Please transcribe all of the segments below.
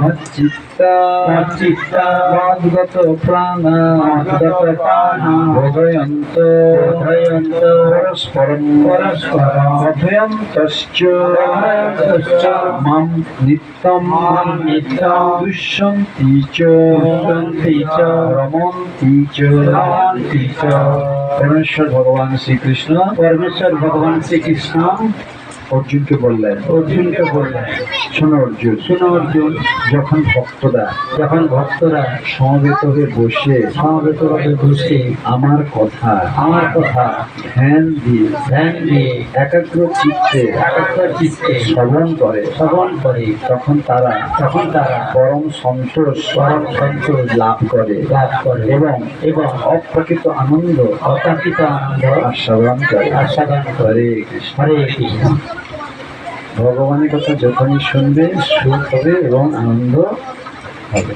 মচ্চিত্তা মচ্চিত্তা মদ্গত প্রাণা মদ্গত প্রাণা বোধয়ন্ত বোধয়ন্ত পরস্পরম পরস্পরম কথয়ন্তশ্চ কথয়ন্তশ্চ মাম নিত্যম মাম নিত্যম, দুষ্যন্তি চ দুষ্যন্তি চ, রমন্তি চ রমন্তি চ। পরমেশ্বর ভগবান শ্রীকৃষ্ণ, পরমেশ্বর ভগবান শ্রীকৃষ্ণ অর্জুনকে বললেন অর্জুনকে বললেন শোনো অর্জুন শুনো অর্জুন যখন ভক্তরা যখন ভক্তরা সমবেত হয়ে বসে সমবেত ভাবে বসে আমার কথা আমার কথা ধ্যান দিয়ে ধ্যান দিয়ে একাগ্র চিত্তে একাত্তর চিত্তে শ্রবণ করে শ্রবণ করে তখন তারা তখন তারা পরম সন্তোষ পরম সন্তোষ লাভ করে লাভ করে এবং এবং অপ্রকৃত আনন্দ অপ্রাকৃত আনন্দ আস্বাদন করে। আস্বাদন করে। হরে কৃষ্ণ। ভগবানের কথা যখনই শুনবে, সুখ হবে এবং আনন্দ হবে।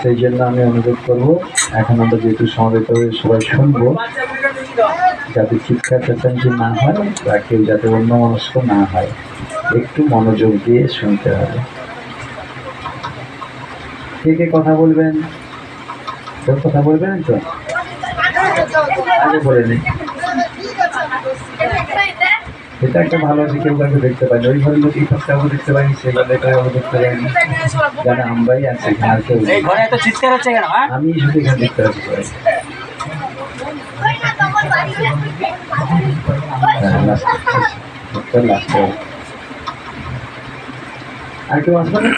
সেই জন্য আমি অনুরোধ করব, এখন আমরা যেহেতু সমবেত হয়ে সবাই শুনব, যাতে চিৎকার চেঁচামেচি না হয় বা কেউ যাতে অন্য মনস্ক না হয়, একটু মনোযোগ দিয়ে শুনতে হবে। কে কে কথা বলবেন? কেউ কথা বলবেন তো? আগে বলে নিই। এটা একটা ভালো কেউ কাউকে দেখতে পাইনি। ওই লোক এই কাউকে দেখতে পাইনি সেই ঘরে কাউকে দেখতে পাইনি। জানে আমরাই আছি আর কেউ ঘরে এত হ্যাঁ? আমি শুধু এখানে দেখতে পাচ্ছি আর কেউ আসবে না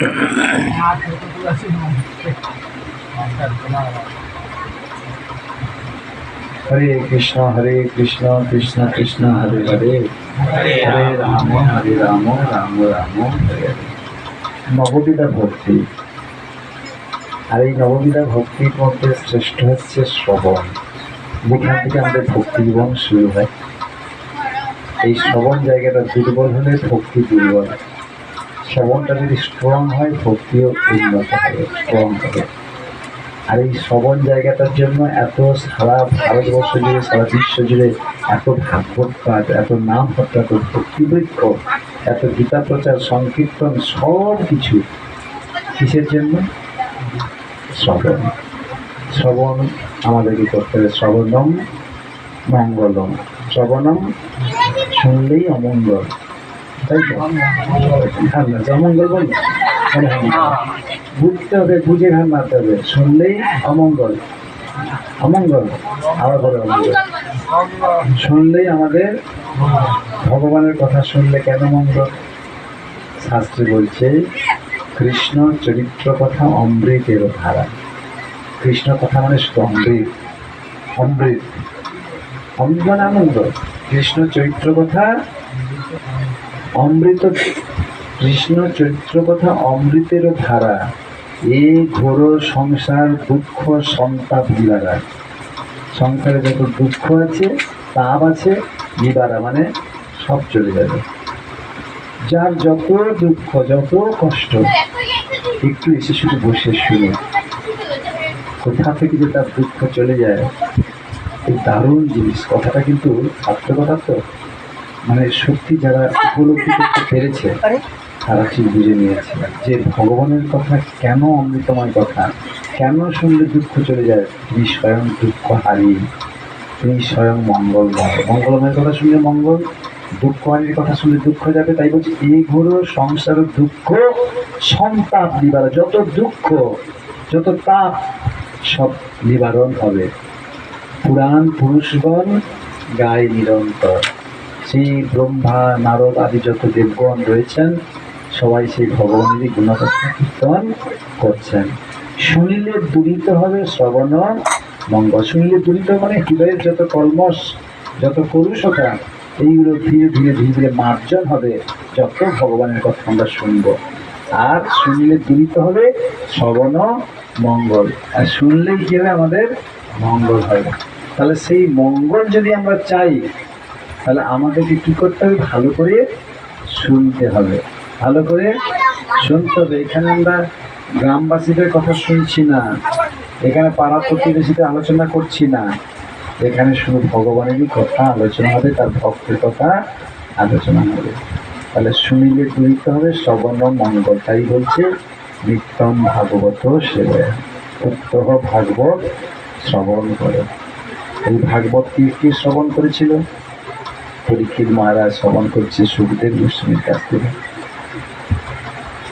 হরে কৃষ্ণ হরে কৃষ্ণ কৃষ্ণ কৃষ্ণ, হরে হরে। হরে রাম হরে রাম রাম রাম, হরে ভক্তি। আর এই নববিধা ভক্তির মধ্যে শ্রেষ্ঠ হচ্ছে শ্রবণ। যেখান থেকে আমাদের ভক্তি জীবন শুরু হয়। এই শ্রবণ জায়গাটা দুর্বল হলে ভক্তি দুর্বল শ্রবণটা যদি স্ট্রং হয়, ভক্তিও উন্নত হবে স্ট্রং হবে। আর এই শ্রবণ জায়গাটার জন্য এত সারা ভারতবর্ষ জুড়ে সারা বিশ্ব জুড়ে এত ভাগবত পাঠ এত নাম হত্যা এত ভক্তিবৃক্ষ এত গীতা প্রচার সংকীর্তন সব কিছু কিসের জন্য? শ্রবণ। শ্রবণ আমাদেরকে করতে হবে? শ্রবণম মঙ্গলম। শ্রবণম শুনলেই অমঙ্গল। তাই তো? হ্যাঁ না অমঙ্গল বল। বুঝতে হবে, বুঝে ঘান মারতে হবে। শুনলেই অমঙ্গল। অমঙ্গল। আবার করে অমঙ্গল। শুনলেই আমাদের ভগবানের কথা শুনলে কেন মঙ্গল? শাস্ত্রে বলছে, কৃষ্ণ চরিত্র কথা অমৃতের ধারা। কৃষ্ণ কথা মানে অমৃত। অমৃত। অমৃত আনন্দ কৃষ্ণ চরিত্র কথা অমৃত। কৃষ্ণ চরিত্র কথা অমৃতের ধারা। এ ঘোর সংসার, দুঃখ, সন্তাপ নিবারা সংসারে যত দুঃখ আছে, তাপ আছে নিবারা মানে সব চলে যাবে। যার যত দুঃখ, যত কষ্ট, একটু এসে শুধু বসে শুনে। কোথা থেকে যে তার দুঃখ চলে যায়, এই দারুণ জিনিস। কথাটা কিন্তু ছাত্র কথা তো মানে সত্যি যারা উপলব্ধি করতে পেরেছে ঠিক বুঝে নিয়েছে যে ভগবানের কথা, কেন অমৃতময় কথা, কেন শুনলে দুঃখ চলে যায়, তিনি স্বয়ং দুঃখ হারি তিনি স্বয়ং মঙ্গলময় মঙ্গলময়ের কথা শুনলে মঙ্গল, দুঃখ হারির কথা শুনলে দুঃখ যাবে। তাই বলছি, এই ঘোর সংসার দুঃখ সন্তাপ নিবারণ, যত দুঃখ, যত তাপ সব নিবারণ হবে। পুরাণ পুরুষগণ গায়ে নিরন্তর। সেই ব্রহ্মা, নারদ আদি যত দেবগণ রয়েছেন সবাই সেই ভগবানেরই গুণকথা কীর্তন করছেন। শুনিলে দূরিত হবে শ্রবণ, মঙ্গল। শুনিলে দূরিত মানে হৃদয়ের যত কলমস যত কলুষতা, এইগুলো ধীরে ধীরে ধীরে ধীরে মার্জন হবে, যত ভগবানের কথা আমরা শুনব। আর শুনলে দূরিত হবে শ্রবণ, মঙ্গল। আর শুনলেই কি হবে? আমাদের মঙ্গল হয়। তাহলে সেই মঙ্গল যদি আমরা চাই, তাহলে আমাদেরকে কি করতে হবে? ভালো করে শুনতে হবে। ভালো করে শুনতে হবে। এখানে আমরা গ্রামবাসীদের কথা শুনছি না। এখানে পাড়া প্রতিবেশীদের আলোচনা করছি না। এখানে শুধু ভগবানেরই কথা, আলোচনা হবে, তার ভক্তের কথা আলোচনা হবে। তাহলে শুনিলে গুলিতে হবে, শ্রবণ মঙ্গল তাই বলছে নিত্যম ভাগবত সেবায় উত্তহ ভাগবত শ্রবণ করে। এই ভাগবত কি কি শ্রবণ করেছিল? পরীক্ষিত মহারাজ শ্রবণ করছে, সুখদেব গোস্বামীর কাছ থেকে।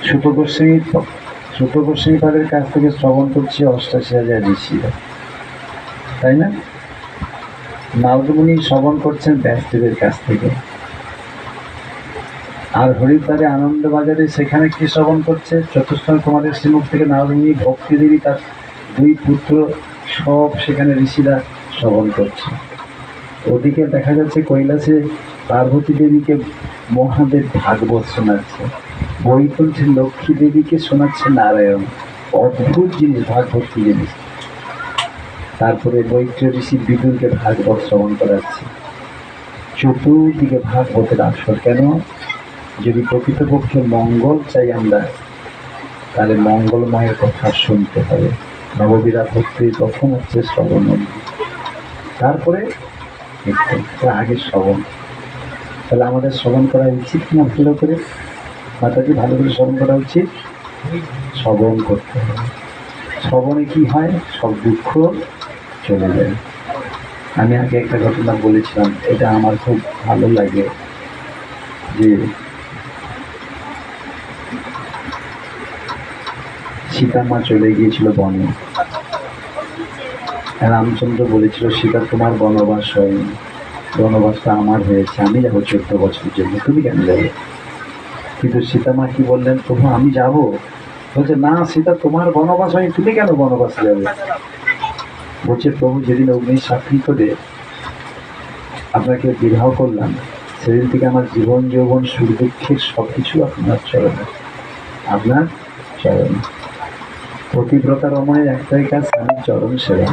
সুত গোস্বামী সুত তাদের কাছ থেকে শ্রবণ করছে অষ্টাশি হাজার ঋষিরা তাই না? নারদমুনি শ্রবণ করছেন ব্যাসদেবের কাছ থেকে। আর হরিদ্বারে আনন্দবাজারে সেখানে কি শ্রবণ করছে? চতুর্থ কুমারের শ্রীমুখ থেকে নারদমুনি ভক্তি দেবী তার দুই পুত্র সব সেখানে ঋষিরা শ্রবণ করছে। ওদিকে দেখা যাচ্ছে কৈলাসে পার্বতী দেবীকে মহাদেব ভাগবত শোনাচ্ছে। বৈকুণ্ঠে লক্ষ্মী দেবীকে শোনাচ্ছে নারায়ণ। অদ্ভুত জিনিস ভাগবত জিনিস। তারপরে বৈত্র ঋষি বিদুরকে ভাগবত শ্রবণ করাচ্ছে। চতুর্দিকে ভাগবতের আসর কেন? যদি প্রকৃতপক্ষে মঙ্গল চাই আমরা, তাহলে মঙ্গলময়ের কথা শুনতে হবে। নববীরা ভক্তির তখন হচ্ছে শ্রবণ। তারপরে আগে শ্রবণ। তাহলে আমাদের শ্রবণ করা উচিত না ভালো করে? মাতাজি, ভালো করে শ্রবণ করা উচিত। শ্রবণ করতে হবে। শ্রবণে কি হয়? সব দুঃখ চলে যায়। আমি আগে একটা ঘটনা বলেছিলাম, এটা আমার খুব ভালো লাগে যে সীতামা চলে গিয়েছিল বনে। রামচন্দ্র বলেছিল, সীতা, তোমার বনবাস হয়নি। বনবাসটা আমার হয়েছে। আমি যাব চোদ্দ বছরের জন্য। তুমি কেন যাবে? কিন্তু সীতামা কি বললেন, প্রভু, আমি যাব? বলছে, না, সীতা, তোমার বনবাস হয়নি তুমি কেন বনবাসে যাবে? বলছে, প্রভু, যেদিন অগ্নি সাক্ষী করে আপনাকে বিবাহ করলাম, সেদিন থেকে আমার জীবন, যৌবন, সুখ দুঃখের সব কিছু আপনার চরণে আপনার চরণে। পতিব্রতা রমণের একটাই কাজ, আমি চরণ সেবা।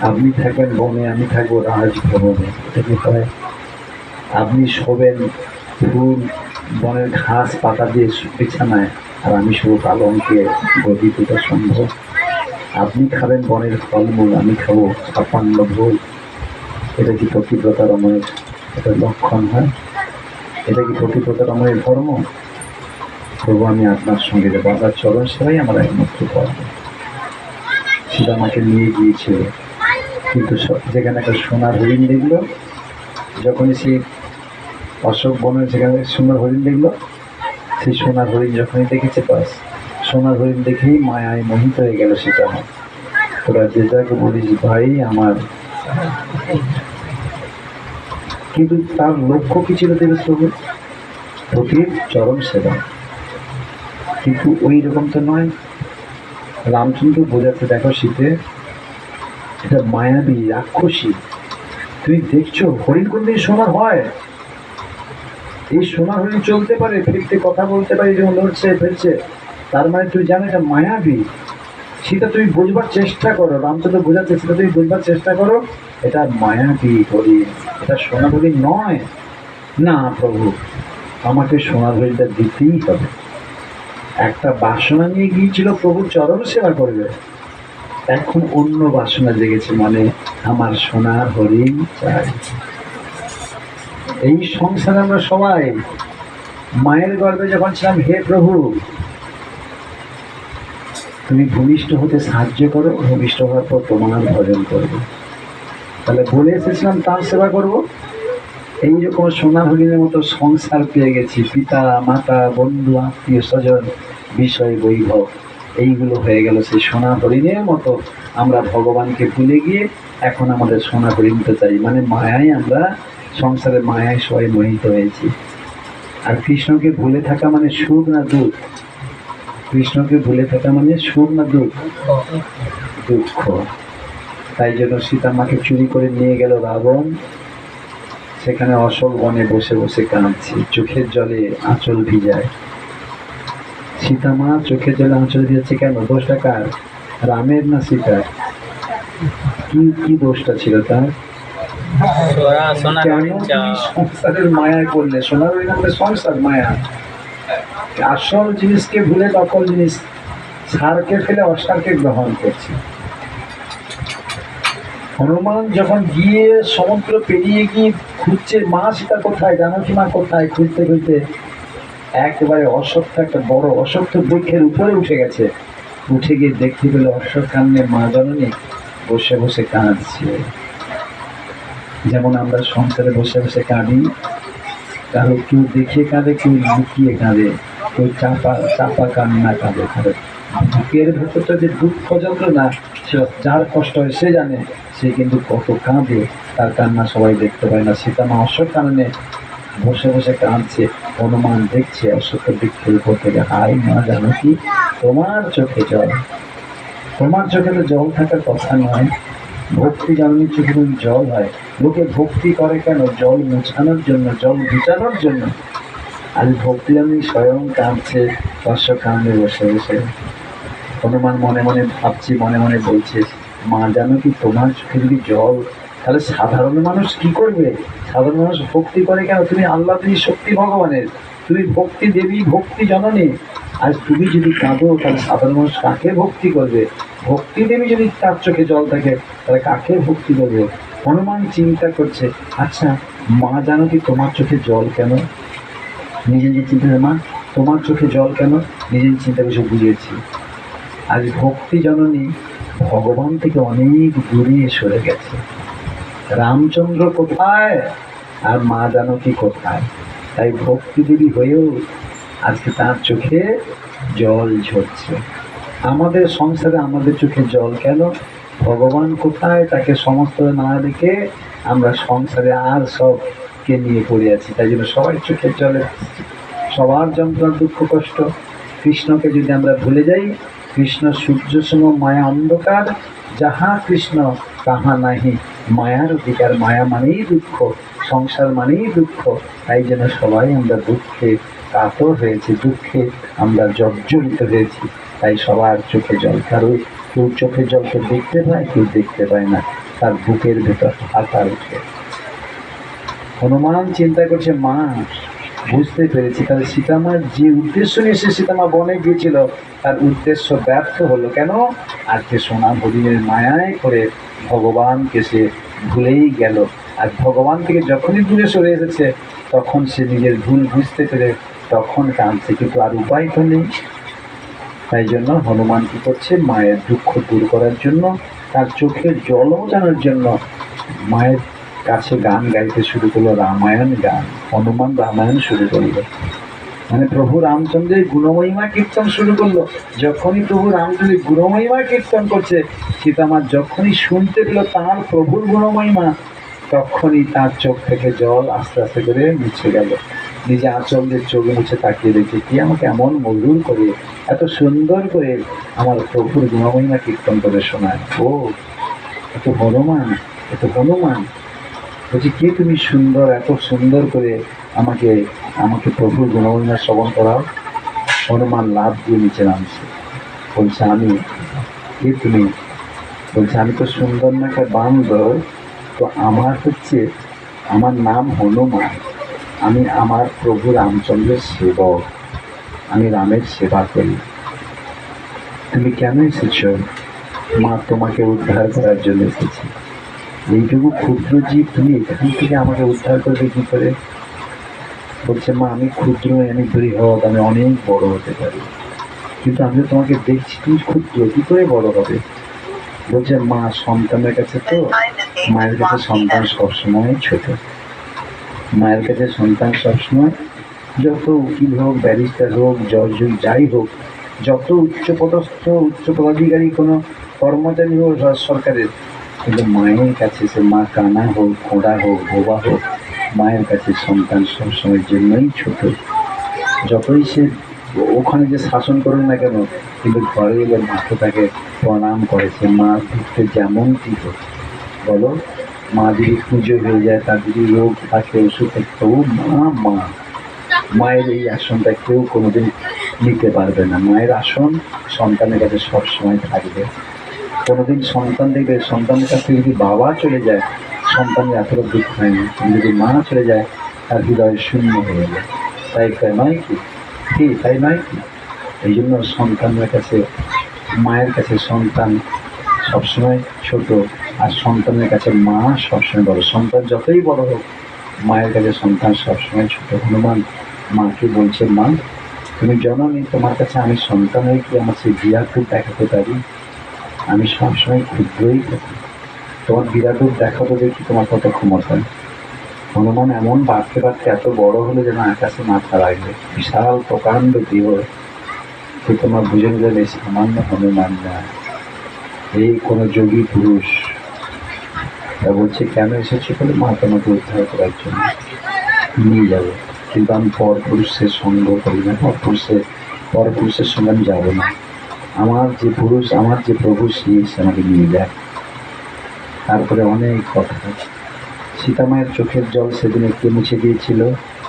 আপনি থাকবেন বনে, আমি থাকব রাজভবনে। এটা কি হয়? আপনি শোবেন ফুল বনের ঘাস, পাতা দিয়ে বিছানায়। আর আমি শুধু পালঙ্কে গদি দুটো সম্ভব। আপনি খাবেন বনের ফলমূল, আমি খাব ছাপান্ন ভুল এটা কি পতিব্রতা রমণের এটা লক্ষণ হয়? এটা কি পতিব্রতা রমণের ধর্ম? প্রভু আমি আপনার সঙ্গে যাব আপনার চরণ সেবাই আমার একমাত্র কর্ম সেটা আমাকে নিয়ে গিয়েছিল। কিন্তু যেখানে একটা সোনার হরিণ দেখল, যখনই সে অশোক বনের যেখানে সোনার হরিণ দেখল, সেই সোনার হরিণ যখনই দেখেছে, বাস সোনার হরিণ দেখেই মায়ায় মোহিত হয়ে গেল সেটা তোরা যে যাকে বলিস ভাই আমার। কিন্তু তার লক্ষ্য কি ছিল দেবেশ প্রভু প্রতির চরম সেবা। কিন্তু ওই রকম তো নয়। রামচন্দ্র বোঝাতে দেখো শীতে, এটা মায়াবী রাক্ষসী। তুমি দেখছ হরিণ কোনদিন সোনার হয়? এই সোনা হরিণ চলতে পারে ফিরতে কথা বলতে পারে যেমন লড়ছে ফেলছে। তার মানে তুই জানো এটা মায়াবী। সেটা তুমি বুঝবার চেষ্টা করো, রামচন্দ্র বোঝাচ্ছে, সেটা তুমি বুঝবার চেষ্টা করো, এটা মায়াবী হরিণ এটা সোনা হরিণ নয়। না প্রভু, আমাকে সোনার হরিণটা দিতেই হবে। একটা বাসনা নিয়ে গিয়েছিল প্রভুর চরণ সেবা করবে। এখন অন্য বাসনা জেগেছে মানে আমার সোনার হরিণ চাই। এই সংসারে আমরা সবাই মায়ের গর্ভে যখন ছিলাম, হে প্রভু, তুমি ভূমিষ্ঠ হতে সাহায্য করো, ভূমিষ্ঠ হওয়ার পর তোমার ভজন করব। তাহলে বলে এসেছিলাম, তার সেবা করব। এইরকম সোনা হরিণের মতো সংসার পেয়ে গেছি, পিতা, মাতা, বন্ধু, আত্মীয় স্বজন, বিষয়, বৈভব, এইগুলো হয়ে গেল সেই সোনা হরিণের মতো। আমরা ভগবানকে ভুলে গিয়ে এখন আমাদের সোনা হরিণতে চাই। মানে মায়ায় আমরা সংসারে মায়ায় সবাই মোহিত হয়েছি। আর কৃষ্ণকে ভুলে থাকা মানে সুখ না দুঃখ? কৃষ্ণকে ভুলে থাকা মানে সুখ না দুঃখ? দুঃখ। তাই জন্য সীতামাকে চুরি করে নিয়ে গেল রাবণ। সেখানে অশোক বনে বসে বসে কাঁদছে। চোখের জলে আঁচল ভিজায়। সীতামা, চোখের জলে আঁচল ভিজাচ্ছে কেন? দোষটা কার? রামের না সীতার? কি কি দোষটা ছিল তার? সোনা সংসারের করলে? সোনার সংসার মায়া। আসল জিনিসকে ভুলে নকল জিনিস সারকে ফেলে অসারকে গ্রহণ করছে। হনুমান যখন গিয়ে সমুদ্র পেরিয়ে গিয়ে খুঁজছে মা সীতা কোথায় জানো কি মা কোথায়? খুঁজতে খুঁজতে একেবারে অসত্য একটা বড় অসত্য বৃক্ষের উপরে উঠে গেছে। উঠে গিয়ে দেখতে পেলে অশ্বকান্নে মা জননী বসে বসে কাঁদছে। যেমন আমরা সংসারে বসে বসে কাঁদি, কারও কেউ দেখে কাঁদে, কেউ লুকিয়ে কাঁদে, কেউ চাপা চাপা কান্না কাঁদে কাঁদে। বুকের ভেতরটা যে দুঃখ যন্ত্রণা, সে যার কষ্ট হয় সে জানে, সে কিন্তু কত কাঁদে, তার কান্না সবাই দেখতে পায় না। সীতা মা অশ্বর কারণে বসে বসে কাঁদছে, হনুমান দেখছে অশ্বত্থ বৃক্ষের উপর থেকে হাই মা, জানো কি? তোমার চোখে জল। তোমার চোখে তো জল থাকার কথা নয়। ভক্তি জানলে চোখে যদি জল হয়। লোকে ভক্তি করে কেন? জল মুছানোর জন্য, জল ঘুচানোর জন্য। আজ ভক্তি জানি স্বয়ং কাঁদছে অশ্ব কান্দে, বসে বসে। হনুমান মনে মনে ভাবছি, মনে মনে বলছে, মা, জানো কি তোমার চোখে যদি জল, তাহলে সাধারণ মানুষ কি করবে? সাধারণ মানুষ ভক্তি করে কেন? তুমি আল্লাহ, তুমি শক্তি ভগবানের। তুমি ভক্তি দেবী, ভক্তি জননী। আজ তুমি যদি কাঁদো, তাহলে সাধারণ মানুষ কাকে ভক্তি করবে? ভক্তি দেবী যদি তার চোখে জল থাকে, তাহলে কাকে ভক্তি করবে? হনুমান চিন্তা করছে আচ্ছা মা জানো কি তোমার চোখে জল কেন? নিজে নিজে চিন্তা মা, তোমার চোখে জল কেন? নিজে নিজে চিন্তা করে সে বুঝিয়েছি। আজ ভক্তি জননী ভগবান থেকে অনেক দূরে সরে গেছে। রামচন্দ্র কোথায়? আর মা জানো কি কোথায়? তাই ভক্তি দেবী হয়েও আজকে তার চোখে জল ঝরছে। আমাদের সংসারে আমাদের চোখে জল কেন? ভগবান কোথায় তাকে সমস্ত না দেখে আমরা সংসারে আর সবকে নিয়ে পড়ে আছি। তাই জন্য সবাই চোখের জলে সবার যন্ত্রণা, দুঃখ, কষ্ট। কৃষ্ণকে যদি আমরা ভুলে যাই, কৃষ্ণ সূর্য সম মায়া অন্ধকার। যাহা কৃষ্ণ, তাহা নাহি। মায়ার অধিকার, মায়া মানেই দুঃখ, সংসার মানেই দুঃখ। তাই যেন সবাই আমরা দুঃখে কাতর হয়েছে দুঃখে আমরা জর্জরিত হয়েছি তাই সবার চোখে জল। কারও কেউ চোখের জলকে দেখতে পায়, কেউ দেখতে পায় না, তার বুকের ভেতর হাতার উঠে হনুমান চিন্তা করছে, মা, বুঝতে পেরেছি। তাহলে সীতামার যে উদ্দেশ্য নিয়ে সে সীতামা বনে গিয়েছিল, তার উদ্দেশ্য ব্যর্থ হলো কেন? আজকে সোনা হরিণের মায়ায় করে ভগবানকে সে ভুলেই গেল। আর ভগবান থেকে যখনই দূরে সরে এসেছে, তখন সে নিজের ভুল বুঝতে পেরে তখন কাঁদছে কিন্তু আর উপায় তো নেই। তাই জন্য হনুমান কি করছে, মায়ের দুঃখ দূর করার জন্য, তার চোখে জল জানার জন্য মায়ের কাছে গান গাইতে শুরু করল, রামায়ণ গান, হনুমান রামায়ণ শুরু করল। মানে প্রভু রামচন্দ্রের গুণমহিমা কীর্তন শুরু করল। যখনই প্রভু রামচন্দ্রের গুণমহিমা কীর্তন করছে, সীতামার যখনই শুনতে পেল তার প্রভুর গুণমহিমা, তখনই তার চোখ থেকে জল আস্তে আস্তে করে মুছে গেল। নিজে আচলদের চোখ মুছে তাকিয়ে দেখে কি আমাকে এমন মধুর করে, এত সুন্দর করে আমার প্রভুর গুণমহিমা কীর্তন করে শোনায়? ও, এত হনুমান এত হনুমান। বলছি, কে তুমি সুন্দর, এত সুন্দর করে আমাকে আমাকে প্রভুর গুণমহিমা শ্রবণ করাও? হনুমান লাভ দিয়ে নিচে নামছে। বলছে, আমি, কে তুমি? বলছে, আমি তো সুন্দর না, একটা বান্দর। তো আমার হচ্ছে, আমার নাম হনুমান। আমি আমার প্রভু রামচন্দ্রের সেবক। আমি রামের সেবা করি। তুমি কেন এসেছ? মা তোমাকে উদ্ধার করার জন্য এসেছি। এইটুকু ক্ষুদ্র জীব তুমি এখান থেকে আমাকে উদ্ধার করবে কি করে? বলছে, মা, আমি ক্ষুদ্র, আমি বৃহৎ আমি অনেক বড় হতে পারি। কিন্তু আমি তোমাকে দেখছি, তুমি ক্ষুদ্র, কি করে বড় হবে? বলছে, মা, সন্তানের কাছে তো, মায়ের কাছে সন্তান সবসময় ছোট। মায়ের কাছে সন্তান সবসময়, যত উকিল হোক, ব্যারিস্টার হোক, জজ হোক, যাই হোক, যত উচ্চপদস্থ উচ্চ পদাধিকারী কোনো কর্মচারী হোক সরকারের। কিন্তু মায়ের কাছে সে মা কানা হোক, খোঁড়া হোক, বোবা হোক, মায়ের কাছে সন্তান সবসময়ের জন্যই ছোট। যতই সে ওখানে যে শাসন করুক না কেন, কিন্তু ঘরে এলে মাকে তাকে প্রণাম করে সে মা যেমন কি হোক। বলো? মা যদি পুজো হয়ে যায়, তার যদি রোগ থাকে, ওষুধ থাকে, তবু মা মা। মায়ের এই আসনটা কেউ কোনোদিন নিতে পারবে না। মায়ের আসন সন্তানের কাছে সবসময় থাকবে। কোনোদিন সন্তান দেখবে, সন্তানের কাছে যদি বাবা চলে যায় সন্তানের এতটা দুঃখ হয়নি কিন্তু যদি মা চলে যায়, তার হৃদয় শূন্য হয়ে যায়। তাই তাই নয় কি? কি, তাই নয় কি? এই জন্য সন্তানের কাছে, মায়ের কাছে সন্তান সবসময় ছোট। আর সন্তানের কাছে মা সবসময় বড়। সন্তান যতই বড় হোক, মায়ের কাছে সন্তান সবসময় ছোট। হনুমান মাকে বলছে, মা, তুমি জননী তোমার কাছে আমি সন্তান হয়ে কি আমার সেই বিরাট দেখাতে পারি? আমি সবসময় ক্ষুদ্রই থাকি। তোমার বিরাট দেখাতে দেখি তোমার কত ক্ষমতা। হনুমান এমন বাড়তে বাড়তে এত বড় হলো যেন আকাশে মাথা লাগবে বিশাল প্রকাণ্ড দেহ। সে তোমার বুঝে বেশ সামান্য হনুমান না। এই কোনো যোগী পুরুষ তা বলছে, কেন এসেছে বলে? মা তোমাকে উদ্ধার করার জন্য নিয়ে যাব। কিন্তু আমি পর পুরুষের সঙ্গ করি না। পর পুরুষের পর পুরুষের সঙ্গে আমি যাব না। আমার যে পুরুষ, আমার যে প্রভু সে আমাকে নিয়ে যায়। তারপরে অনেক কথা। সীতামায়ের চোখের জল সেদিন একটু মুছে দিয়েছিল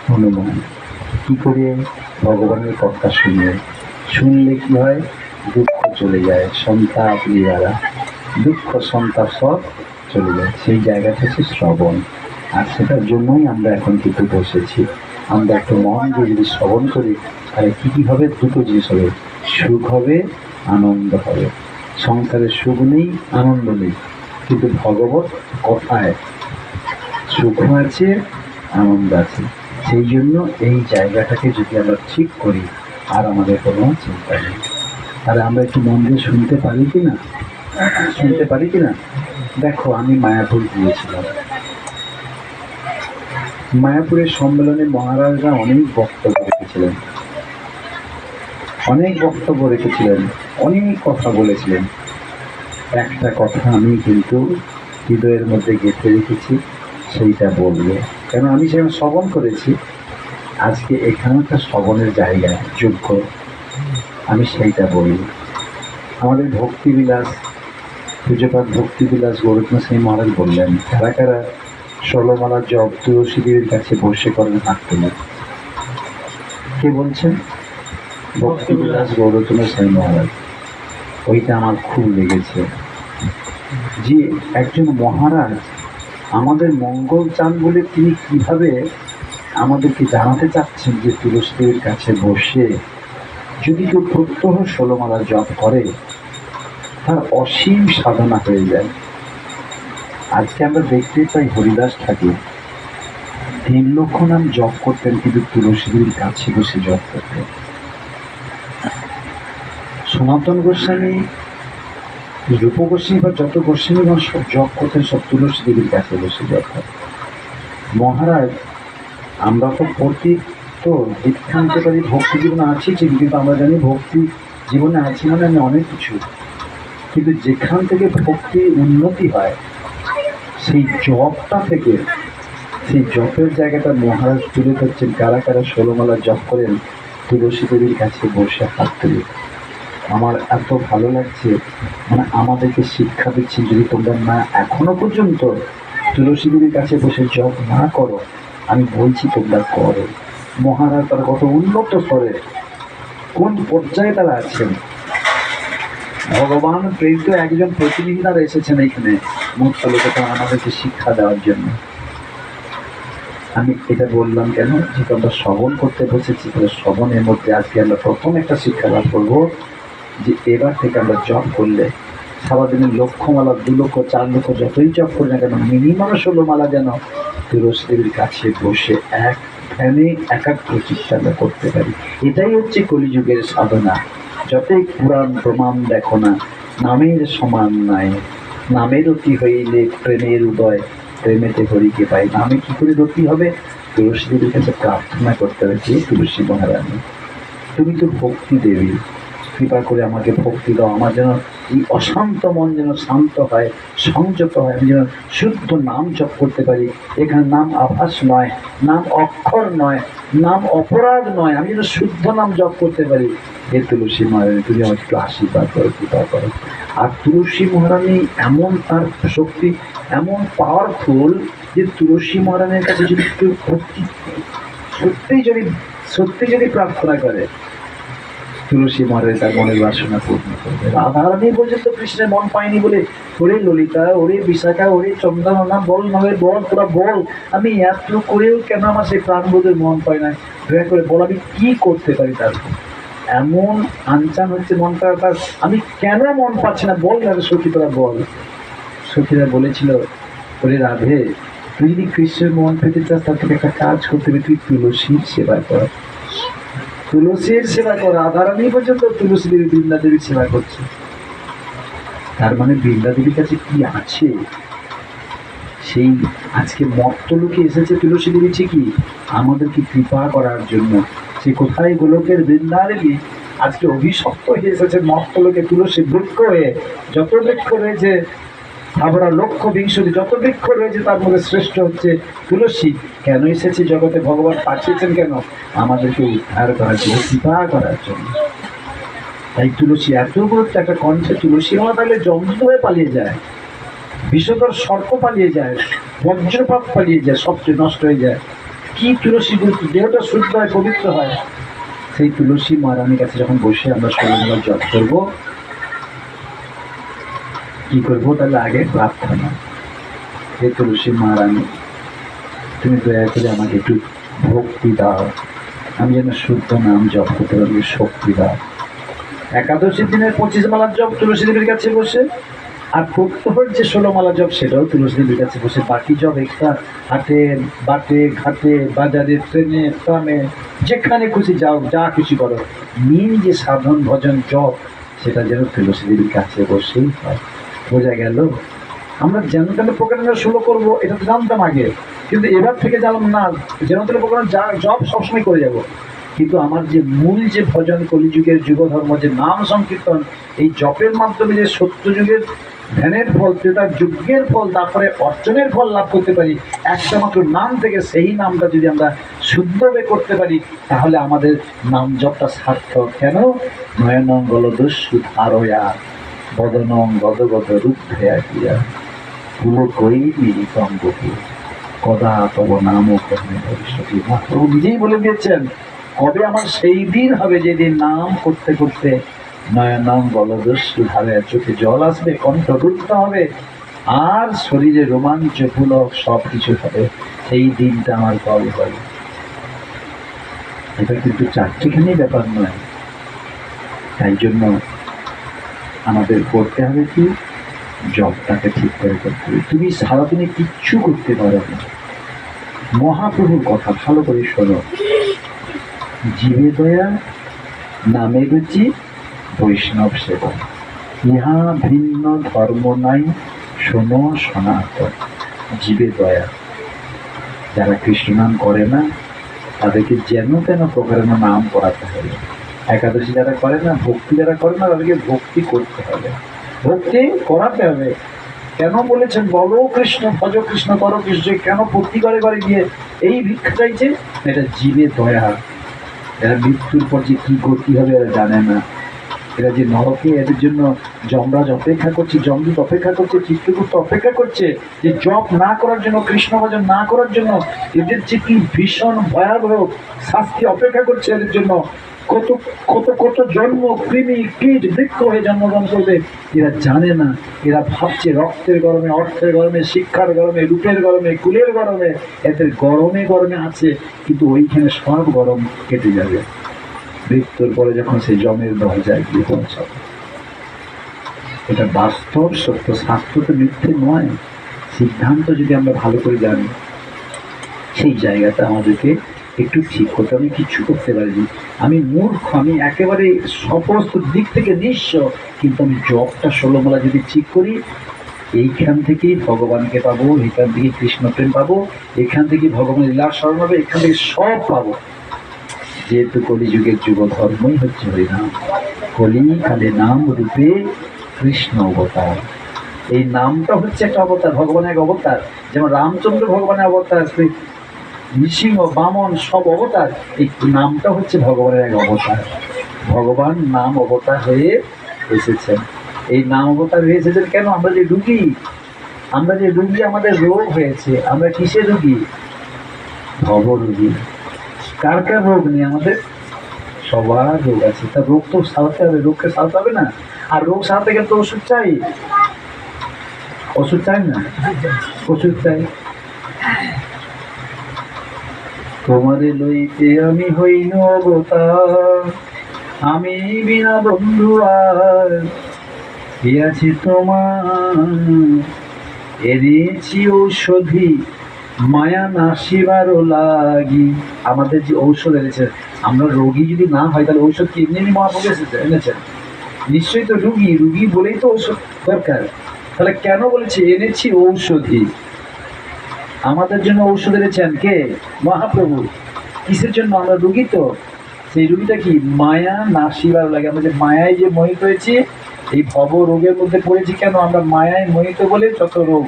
হনুমান। কি করে ভগবানের কথা শুনে শুনলে কি হয়? দুঃখ চলে যায়, সন্তাপ লিয়ারা দুঃখ, সন্তাপ সব চলে যায় সেই জায়গাটা হচ্ছে শ্রবণ। আর সেটার জন্যই আমরা এখন কিন্তু বসেছি। আমরা একটু মন দিয়ে যদি শ্রবণ করি, তাহলে কী কী হবে? দুটো জিনিস হবে। সুখ হবে, আনন্দ হবে। সংসারে সুখ নেই, আনন্দ নেই। কিন্তু ভগবত কথায় সুখ আছে, আনন্দ আছে। সেই জন্য এই জায়গাটাকে যদি আমরা ঠিক করি, আর আমাদের কোনো চিন্তা নেই। তাহলে আমরা একটু মন দিয়ে শুনতে পারি কি না? শুনতে পারি কি না? দেখো, আমি মায়াপুর গিয়েছিলাম। মায়াপুরের সম্মেলনে মহারাজরা অনেক বক্তব্য রেখেছিলেন। অনেক বক্তব্য রেখেছিলেন, অনেক কথা বলেছিলেন। একটা কথা আমি কিন্তু হৃদয়ের মধ্যে গেঁথে রেখেছি, সেইটা বলব। কেন, আমি সেখানে শ্রবণ করেছি। আজকে এখানে একটা শ্রবণের জায়গা, যোগ্য। আমি সেইটা বলি। আমাদের ভক্তিবিলাস পূজ্যপাত ভক্তিবিলাস গৌরত্ন সিং মহারাজ বললেন কারা কারা ষোলমালা জব তুলসী কাছে বসে করেন হাত তুলে কে বলছেন? ভক্তিবিলাস গৌরত্ন সিং মহারাজ। ওইটা আমার খুব লেগেছে। যে একজন মহারাজ আমাদের মঙ্গল চান বলে তিনি কীভাবে আমাদেরকে জানাতে চাচ্ছেন যে তুলসী দেবীর কাছে বসে যদি কেউ প্রত্যহ ষোলমালা জপ করে তার অসীম সাধনা হয়ে যায়। আজকে আমরা দেখতে পাই হরিদাস ঠাকুর। তিন লক্ষ নাম জপ করতেন, কিন্তু তুলসীদের কাছে বসে জপ করতেন। সনাতন গোস্বামী, রূপ গোস্বামী বা যত গোস্বামীগণ সব জপ করতেন, সব তুলসী দেবীর কাছে বসে জপ করতেন। মহারাজ, আমরা তো প্রতি তো দীক্ষান্তে পারি ভক্তি জীবনে আছি কিন্তু আমরা জানি ভক্তি জীবনে আছি মানে আমি অনেক কিছু। কিন্তু যেখান থেকে ভক্তি উন্নতি হয়, সেই জপটা থেকে, সেই জপের জায়গাটা মহারাজ তুলে ধরছেন। কারা কারা ষোলোমালা জপ করেন, তুলসী দেবীর কাছে বসে হাত তুলে। আমার এত ভালো লাগছে মানে আমাদেরকে শিক্ষা দিচ্ছেন, যদি তোমরা না এখনও পর্যন্ত তুলসী দেবীর কাছে বসে জপ না করো, আমি বলছি তোমরা করো। মহারাজ তারা কত উন্নত স্তরে কোন পর্যায়ে তারা আছেন? ভগবান, প্রেরিত একজন প্রতিনিধি তারা এসেছেন এখানে মুক্ত আমাদেরকে শিক্ষা দেওয়ার জন্য। আমি এটা বললাম কেন? যেহেতু আমরা শ্রবণ করতে বসেছি, তাহলে শ্রবণের মধ্যে আজকে আমরা প্রথম একটা শিক্ষা লাভ করব যে এবার থেকে আমরা জব করলে সারাদিনে লক্ষ্যমালা, দু লক্ষ, চার লক্ষ, যতই জব করি না কেন, মিনিমাম ষোলো মালা যেন তুলসী দেবীর কাছে বসে এক ধ্যানে একাগ্র চিত্তে করতে পারি। এটাই হচ্ছে কলিযুগের সাধনা। যতই পুরাণ প্রমাণ দেখো না, নামের সমান নাই। নামের অতি হইলে প্রেমের উদয়, প্রেমেতে হরিকে পাই নামে কি করে রতি হবে? তুলসী দেবীর কাছে প্রার্থনা করতে হবে যে তুলসী মহারানী, তুমি তো ভক্তি দেবী। কৃপা করে আমাকে ভক্তি দাও। আমার যেন এই অশান্ত মন যেন শান্ত হয়, সংযত হয়। আমি যেন শুদ্ধ নাম জপ করতে পারি। এখানে নাম আভাস নয়, নাম অক্ষর নয়, নাম অপরাধ নয়। আমি যেন শুদ্ধ নাম জপ করতে পারি। হে তুলসী মহারানী তুমি আমাকে একটু আশীর্বাদ করো, কৃপা করো। আর তুলসী মহারানী, এমন তার শক্তি, এমন পাওয়ারফুল যে তুলসী মহারানীর কাছে যদি কেউ ভক্তি সত্যিই যদি সত্যি যদি প্রার্থনা করে তুলসী মারে তার মনের বাসনা পূর্ণ করবে। রাধারানী পর্যন্ত কৃষ্ণের মন পায়নি বলে, ওরে ললিতা, ওরে বিশাখা, ওরে চন্দ্রনা বল নয় বল, তোরা বল, আমি এত করেও কেন আমার সেই প্রাণবোধের মন পায় না? দয়া করে বল, আমি কি করতে পারি তার এমন আনচান হচ্ছে মনটা, তার আমি কেন মন পাচ্ছি না? বল না সখী, তোরা বল। সখীরা বলেছিল, ওরে রাধে, তুই যদি কৃষ্ণের মন পেতে চাস, তার থেকে একটা কাজ করতে হবে, তুই তুলসীর সেবা কর। তুলসীর সেবা কর। রাধারানী পর্যন্ত তুলসী দেবী বৃন্দা দেবীর সেবা করছে। তার মানে বৃন্দা দেবীর কাছে কি আছে? সেই আজকে মত্তলোকে এসেছে তুলসী দেবী ঠিকই। আমাদেরকে কৃপা করার জন্য। সে কোথায় গোলকের বৃন্দা দেবী আজকে অভিশপ্ত হয়ে এসেছে মত্তলোকে তুলসী বৃক্ষ হয়ে। যত বৃক্ষ রয়েছে আমরা লক্ষ্য বিংশতি যত বৃক্ষ রয়েছে, তার মধ্যে শ্রেষ্ঠ হচ্ছে তুলসী। কেন এসেছে জগতে ভগবান? পাঠিয়েছেন কেন? আমাদেরকে উদ্ধার করার জন্য, কৃপা করার জন্য। তাই তুলসী এত গুরুত্ব, একটা কণ্ঠে তুলসী হওয়া তাহলে জন্ম হয়ে পালিয়ে যায়। বিষধর সর্প পালিয়ে যায়, বজ্রপাত পালিয়ে যায়, সবচেয়ে নষ্ট হয়ে যায়। কি তুলসী গুরুত্ব? দেহটা শুদ্ধ হয়, পবিত্র হয়। সেই তুলসী মহারানীর কাছে যখন বসে আমরা ষোলো জপ করব কি করব তাহলে আগে প্রার্থনা হে তুলসী মহারানী তুমি দয়া করে আমাকে একটু ভক্তি দাও আমি যেন শুদ্ধ নাম জপ করতে পারি শক্তি দাও একাদশী দিনের পঁচিশ মালার জপ তুলসী দেবীর কাছে বসে। আর প্রত্যহর যে ষোলো মালা জপ, সেটাও তুলসী দেবীর কাছে বসে। বাকি জব একটা হাটে, বাটে, ঘাটে, বাজারে, ট্রেনে, ট্রামে, যেখানে খুশি যাও, যা খুশি করো। মেন যে সাধন, ভজন, জপ, সেটা যেন তুলসী দেবীর কাছে বসেই হয়। বোঝা গেল। আমরা তেন প্রোগ্রামটা শুরু করব, এটা তো জানতাম আগে। কিন্তু এবার থেকে জানলাম, না তেন প্রোগ্রাম যা জব সবসময় করে যাব। কিন্তু আমার যে মূল যে ভজন, কলিযুগের যুগ ধর্ম যে নাম সংকীর্তন, এই জপের মাধ্যমে যে সত্য যুগের ধ্যানের ফল তার যজ্ঞের ফল, তারপরে অর্জনের ফল লাভ করতে পারি একটা মাত্র নাম থেকে সেই নামটা যদি আমরা শুদ্ধভাবে করতে পারি, তাহলে আমাদের নাম জপটা সার্থক। কেন? নয়নঙ্গল দস্যু ধারয়া বদনং গদগদ রুদ্ধয়া ক্রিয়া পুলকই গতি কদা তব নাম কর্মে ভবিষ্যৎ মহাপ্রভু নিজেই বলে দিয়েছেন, কবে আমার সেই দিন হবে যেদিন নাম করতে করতে নয়নম বলদস্যু ধারে চোখে জল আসবে, কণ্ঠ রুদ্ধ হবে, আর শরীরে রোমাঞ্চ পুলক সব কিছু হবে। সেই দিনটা আমার কবে হবে এটা কিন্তু চারটিখানি ব্যাপার নয়। তাই জন্য আমাদের করতে হবে কি? জবটাকে ঠিক করে করতে হবে। তুমি সারাদিনে কিচ্ছু করতে পারো না। মহাপ্রভুর কথা ভালো করে শোনো। জীবে দয়া, নামে রুচি, বৈষ্ণব সেবা। ইহা ভিন্ন ধর্ম নাই, শোনো সনাতন। জীবে দয়া। যারা কৃষ্ণ নাম করে না, তাদেরকে যেন তেন প্রকারের নাম করাতে হবে। একাদশী যারা করে না, ভক্তি যারা করে না, তাদেরকে ভক্তি করতে হবে। ভক্তি করাতে হবে। কেন বলেছেন, বলো কৃষ্ণ, ভজ কৃষ্ণ, কর কৃষ্ণ কেন ভক্তি করে করে গিয়ে এই ভিক্ষা চাইছে? এটা জীবে দয়া। এরা মৃত্যুর পর যে কি গতি হবে এরা জানে না। এরা যে নরকে এদের জন্য যমরাজ অপেক্ষা করছে, যমদূত অপেক্ষা করছে, চিত্রগুপ্ত অপেক্ষা করছে যে জপ না করার জন্য, কৃষ্ণ ভজন না করার জন্য, এদের যে কি ভীষণ ভয়াবহ শাস্তি অপেক্ষা করছে এদের জন্য, কত কত কত জন্ম কৃমি, কীট বৃক্ষ হয়ে জন্মগ্রহণ করবে, এরা জানে না। এরা ভাবছে রক্তের গরমে, অর্থের গরমে, শিক্ষার গরমে, রূপের গরমে, কুলের গরমে, এদের গরমে গরমে আছে, কিন্তু ওইখানে সব গরম কেটে যাবে। মৃত্যুর পরে যখন সেই জমের দরজায় গিয়ে পৌঁছাবে, এটা বাস্তব সত্য, শাস্ত্র তো মিথ্যে নয়। সিদ্ধান্ত যদি আমরা ভালো করে জানি, সেই জায়গাটা আমাদেরকে একটু ঠিক করতে আমি কিচ্ছু করতে পারিনি। আমি মূর্খ, আমি একেবারে সমস্ত দিক থেকে নিঃস্ব, কিন্তু আমি জবটা ষোলোমালা যদি ঠিক করি, এইখান থেকেই ভগবানকে পাবো, এখান থেকে কৃষ্ণ প্রেম পাবো, এখান থেকে ভগবান লীলার স্মরণ হবে, এখান থেকে সব পাবো। যেহেতু কলিযুগের যুগ ধর্মই হচ্ছে হরিনাম কলি কালে নাম রূপে কৃষ্ণ অবতার। এই নামটা হচ্ছে একটা অবতার, ভগবানের এক অবতার। যেমন রামচন্দ্র ভগবানের অবতার নৃসিংহ, বামন সব অবতার, এই নামটা হচ্ছে ভগবানের এক অবতার। ভগবান নাম অবতার হয়ে এসেছেন। এই নাম অবতার হয়ে এসেছেন কেন? আমরা যে রুগী, আমরা যে রুগী, আমাদের রোগ হয়েছে, আমরা কিসের রুগী? ভব রুগী কার কার রোগ নেই? আমাদের সবার রোগ আছে। তা রোগ তো সারাতে হবে, রোগকে সারাতে হবে না? আর রোগ সারাতে গেলে তো ওষুধ চাই। ওষুধ চাই না? ওষুধ চাই। তোমারে লইতে আমি হইন অবতার আমি বিনা বন্ধু আর। আছে তোমার এনেছি ঔষধি মায়া নাসিবারও লাগি। আমাদের যে ঔষধ এনেছে, আমরা রোগী যদি না হয়, তাহলে ঔষধ কি এমনি এমনি মহাপ্রভু এনেছেন নিশ্চয়ই তো রুগী রুগী বলেই তো ঔষধ দরকার। তাহলে কেন বলেছে, এনেছি ঔষধি? আমাদের জন্য ঔষধ এনেছেন কে? মহাপ্রভু। কিসের জন্য? আমরা রুগী তো। সেই রুগীটা কি? মায়া নাসিবার লাগে। আমরা যে মায়ায় যে মোহিত হয়েছি, এই ভব রোগের মধ্যে পড়েছি কেন? আমরা মায়ায় মোহিত বলে যত রোগ।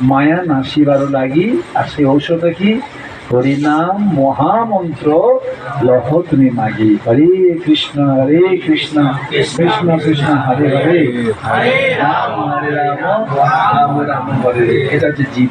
মায়া নাসিবারও লাগি আর সেই ঔষধ কি? হরিনাম মহামন্ত্র লহ তুমি মাগি। হরে কৃষ্ণ হরে কৃষ্ণ কৃষ্ণ কৃষ্ণ হরে হরে। হরে রাম হরে রাম রাম রাম হরে। এটা হচ্ছে জীব।